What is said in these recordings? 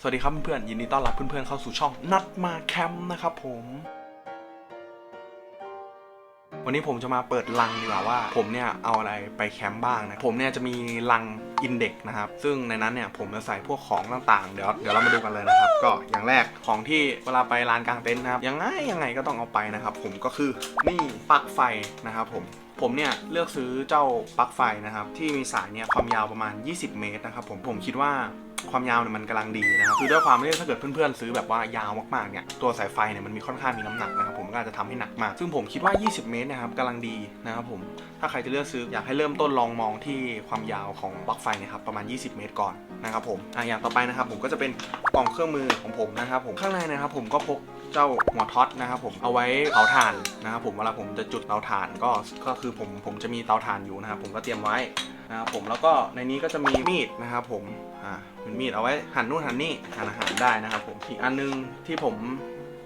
สวัสดีครับเพื่อนๆยินดีต้อนรับเพื่อนๆเข้าสู่ช่องนัดมาแคมป์นะครับผม วันนี้ผมจะมาเปิดลังดีกว่าว่า ผมเนี่ยเอาอะไรไปแคมป์บ้างนะผมเนี่ยจะมีลังอินเด็กนะครับ ซึ่งในนั้นเนี่ยผมจะใส่พวกของต่างๆ เดี๋ยวเดี๋ยวเรามาดูกันเลยนะครับ ก็อย่างแรกของที่เวลาไปลานกลางเต็นท์นะครับยังไงยังไงก็ต้องเอาไปนะครับ ผมก็คือนี่ปลั๊กไฟนะครับผมผมเนี่ยเลือกซื้อเจ้าปลั๊กไฟนะครับที่มีสายเนี่ยความยาวประมาณ 20 เมตรนะครับผมผมคิดว่า ความยาวเนี่ยมันกำลังดีนะครับคือด้วยความที่ถ้าเกิดเพื่อนๆซื้อแบบว่ายาวมากๆเนี่ยตัวสายไฟเนี่ยมันมีค่อนข้างมีน้ำหนักนะครับผมก็อาจจะทำให้หนักมาก ซึ่งผมคิดว่า 20 เมตรนะครับกำลังดีนะครับผมถ้าใครจะเลือกซื้ออยากให้เริ่มต้นลองมองที่ความยาวของปลั๊กไฟนะครับประมาณ 20 เมตรก่อนนะครับผมออย่างต่อไปนะครับผมก็จะเป็นกล่องเครื่องมือของผมนะครับผมข้างในนะครับผมก็พกเจ้าหัวท็อตนะครับผมเอาไว้เผาถ่านนะครับผมเวลาผมจะจุดเตาถ่านก็ก็คือผมผมจะมีเตาถ่านอยู่นะครับผมก็เตรียมไว้ นะครับผมแล้วก็ในนี้ก็จะมีมีดนะครับผมอ่าเป็นมีดเอาไว้หั่นนู่นหั่นนี่หั่นอาหารได้นะครับผมอีกอันนึงที่ผม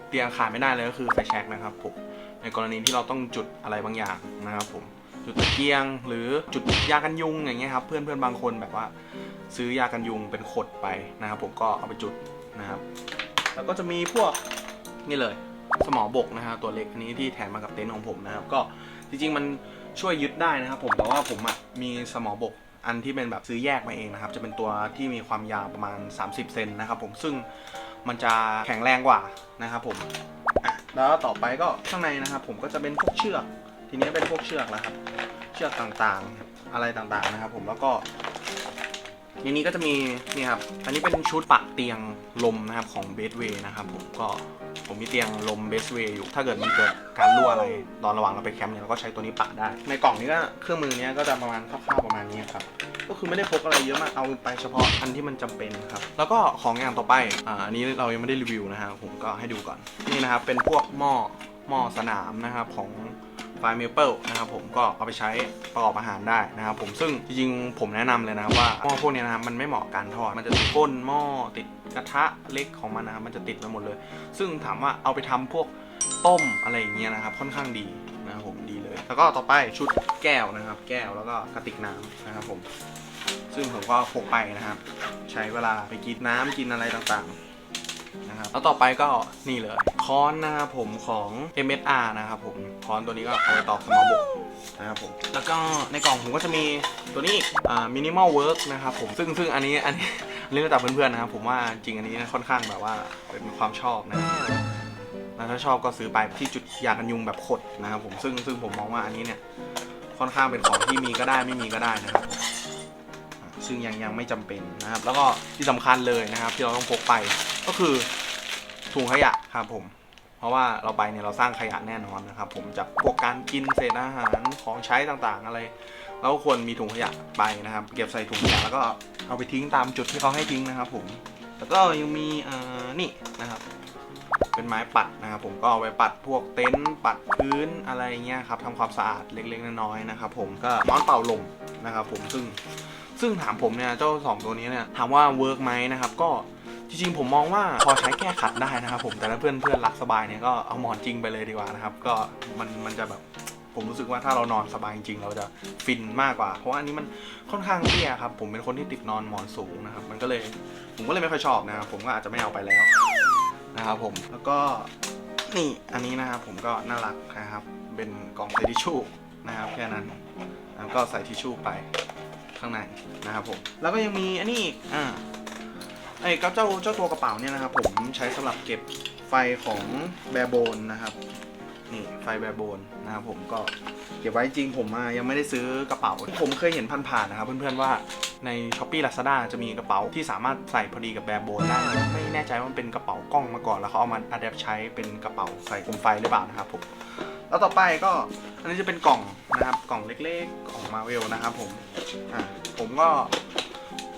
เตรียมขาดไม่ได้เลยก็คือไฟแช็กนะครับผมในกรณีที่เราต้องจุดอะไรบางอย่างนะครับผมจุดตะเกียง หรือจุดยากันยุงอย่างเงี้ยครับเพื่อนเพื่อนบางคนแบบว่า ซื้อยากันยุงเป็นขดไปนะครับ ผมก็เอาไปจุดนะครับ แล้วก็จะมีพวกนี่เลยสมอบกนะครับตัวเล็กอันนี้ที่แถมมากับเต็นท์ของผมนะครับ ก็จริงๆมัน ช่วยยึดได้นะครับผมแต่ว่าผมอะมีสมอบกอันที่เป็นแบบซื้อแยกมาเองนะครับ จะเป็นตัวที่มีความยาวประมาณ 30 เซนนะครับผมซึ่งมันจะแข็งแรงกว่านะครับผมแล้วต่อไปก็ข้างในนะครับผมก็จะเป็นพวกเชือก ทีนี้เป็นพวกเชือกแล้วครับ เชือกต่างๆ อะไรต่างๆนะครับ ผมแล้วก็ ในนี้ก็จะมีนี่ครับ อันนี้เป็นชุดปักเตียงลมนะครับของเบสเวย์นะครับผมก็ผมมีเตียงลมเบสเวย์อยู่ ถ้าเกิดมันเกิดการรั่วอะไรตอนระหว่างเราไปแคมป์เนี่ยเราก็ใช้ตัวนี้ปักได้ ในกล่องนี้ก็เครื่องมือเนี้ยก็จะประมาณคร่าวๆประมาณนี้ครับ ก็คือไม่ได้พกอะไรเยอะมาก เอาไปเฉพาะอันที่มันจำเป็นครับ แล้วก็ของอย่างต่อไป อ่า อันนี้เรายังไม่ได้รีวิวนะฮะ ผมก็ให้ดูก่อน นี่นะครับ เป็นพวกหม้อ หม้อสนามนะครับของ ไฟเมเปิลนะครับผมก็เอาไปใช้ประกอบอาหารได้นะครับผมซึ่งจริงๆผมแนะนำเลยนะครับว่าหม้อพวกนี้นะครับมันไม่เหมาะการทอดมันจะติดก้นหม้อติดกระทะเล็กของมันนะครับมันจะติดไปหมดเลย ซึ่งถามว่าเอาไปทำพวกต้มอะไรอย่างเงี้ยนะครับค่อนข้างดีนะครับผมดีเลย แล้วก็ต่อไปชุดแก้วนะครับ แก้วแล้วก็กระติกน้ำนะครับผมซึ่งผมก็พกไปนะครับ ใช้เวลาไปกินน้ำกินอะไรต่างๆ นะครับแล้วต่อไปก็นี่เลยค้อนนะครับผมของ MSR นะครับผมค้อนตัวนี้ก็เอาไปตอกสมอบกนะครับผมแล้วก็ในกล่องผมก็จะมีตัวนี้อ่า minimal work นะครับผมซึ่งซึ่งอันนี้อันนี้อันนี้แล้วแต่เพื่อนๆนะครับผมว่าจริงอันนี้ค่อนข้างแบบว่าเป็นความชอบนะครับแล้วถ้าชอบก็ซื้อไปที่จุดยากันยุงแบบขดนะครับผมซึ่งซึ่งผมมองว่าอันนี้เนี่ยค่อนข้างเป็นของที่มีก็ได้ไม่มีก็ได้นะครับ ซึ่งยังยังไม่จำเป็นนะครับ แล้วก็ที่สำคัญเลยนะครับ ที่เราต้องพกไปก็คือถุงขยะครับผม เพราะว่าเราไปเนี่ยเราสร้างขยะแน่นอนนะครับ ผมจากพวกการกินเศษอาหารของใช้ต่างๆ อะไรเราควรมีถุงขยะไปนะครับ เก็บใส่ถุงขยะแล้วก็เอาไปทิ้งตามจุดที่เขาให้ทิ้งนะครับ ผมแล้วก็ยังมีอ่อนี่นะครับ เป็นไม้ปัดนะครับ ผมก็เอาไว้ปัดพวกเต็นท์ปัดพื้นอะไรเงี้ยครับทำความสะอาดเล็กๆน้อยๆนะครับ ผมก็ม้อนเป่าลมนะครับ ผมซึ่ง ซึ่งถามผมเนี่ยเจ้าสองตัวนี้เนี่ยถามว่าเวิร์กไหมนะครับก็จริงๆผมมองว่าพอใช้แก้ขัดได้นะครับผมแต่ถ้าเพื่อนเพื่อนรักสบายเนี่ยก็เอาหมอนจริงไปเลยดีกว่านะครับก็มันมันจะแบบผมรู้สึกว่าถ้าเรานอนสบายจริงเราจะฟินมากกว่า เพราะว่าอันนี้มันค่อนข้างเตี้ยครับ ผมเป็นคนที่ติดนอนหมอนสูงนะครับมันก็เลยผมก็เลยไม่ค่อยชอบนะครับผมก็อาจจะไม่เอาไปแล้วนะครับผมแล้วก็นี่อันนี้นะครับผมก็น่ารักนะครับ เป็นกล่องใส่ทิชชู่นะครับแค่นั้นแล้วก็ใส่ทิชชู่ไป ข้างในนะครับผมแล้วก็ยังมีอันนี้อีกอ่าไอ้ก็เจ้าเจ้าตัวกระเป๋าเนี่ยนะครับผมใช้สำหรับเก็บไฟของแบร์โบนนะครับนี่ไฟแบร์โบนนะครับผมก็เก็บไว้จริงผมอะยังไม่ได้ซื้อกระเป๋า ผมเคยเห็นผ่านๆนะครับ เพื่อนๆว่าใน s h อ p e e Lazada จะมีกระเป๋าที่สามารถใส่พอดีกับแบร์โบนได้ ไม่แน่ใจว่ามันเป็นกระเป๋ากล้องมาก่อนแล้วเขาเอามาอัดแอปใช้เป็นกระเป๋าใส่โคมไฟหรือเปล่านะครับผม แล้วต่อไปก็อันนี้จะเป็นกล่องนะครับกล่องเล็กๆของมาเวลนะครับผมอะผมก็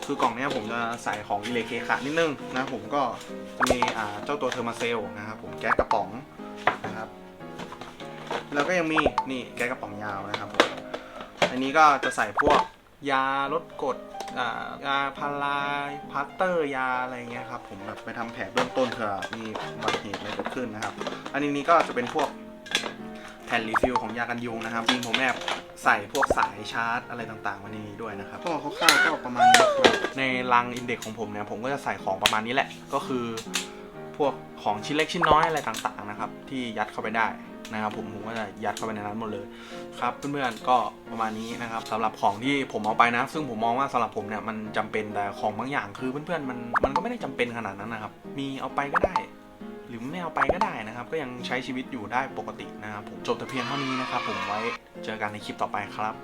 คือกล่องนี้ผมจะใส่ของอิเล็กเคคะนิดนึงนะผมก็จะมีอ่าเจ้าตัวเทอร์มาเซลนะครับผมแก๊สกระป๋องนะครับแล้วก็ยังมีนี่แก๊สกระป๋องยาวนะครับผมอันนี้ก็จะใส่พวกยาลดกรดอ่ายาพาราพัตเตอร์ยาอะไรเงี้ยครับผมแบบไปทำแผลเบื้องต้นเผื่อมีอุบัติเหตุอะไรเกิดขึ้นนะครับ อันนี้นี้ก็จะเป็นพวก ผ่นรีฟิลของยากันยุงนะครับจริงผมแอบใส่พวกสายชาร์จอะไรต่างๆไว้ในนี้ด้วยนะครับก็คร่าวๆก็ประมาณนี้ครับในลังอินเด็กของผมเนี่ยผมก็จะใส่ของประมาณนี้แหละ ก็คือพวกของชิ้นเล็กชิ้นน้อยอะไรต่างๆนะครับที่ยัดเข้าไปได้นะครับผมผมก็จะยัดเข้าไปในนั้นหมดเลยครับเพื่อนๆก็ประมาณนี้นะครับสำหรับของที่ผมเอาไปนะ ซึ่งผมมองว่าสำหรับผมเนี่ยมันจำเป็นแต่ของบางอย่างคือเพื่อนๆมันมันก็ไม่ได้จำเป็นขนาดนั้นนะครับ มีเอาไปก็ได้ หรือไม่เอาไปก็ได้นะครับ ก็ยังใช้ชีวิตอยู่ได้ปกตินะครับผมจบแต่เพียงเท่านี้นะครับผมไว้เจอกันในคลิปต่อไปครับ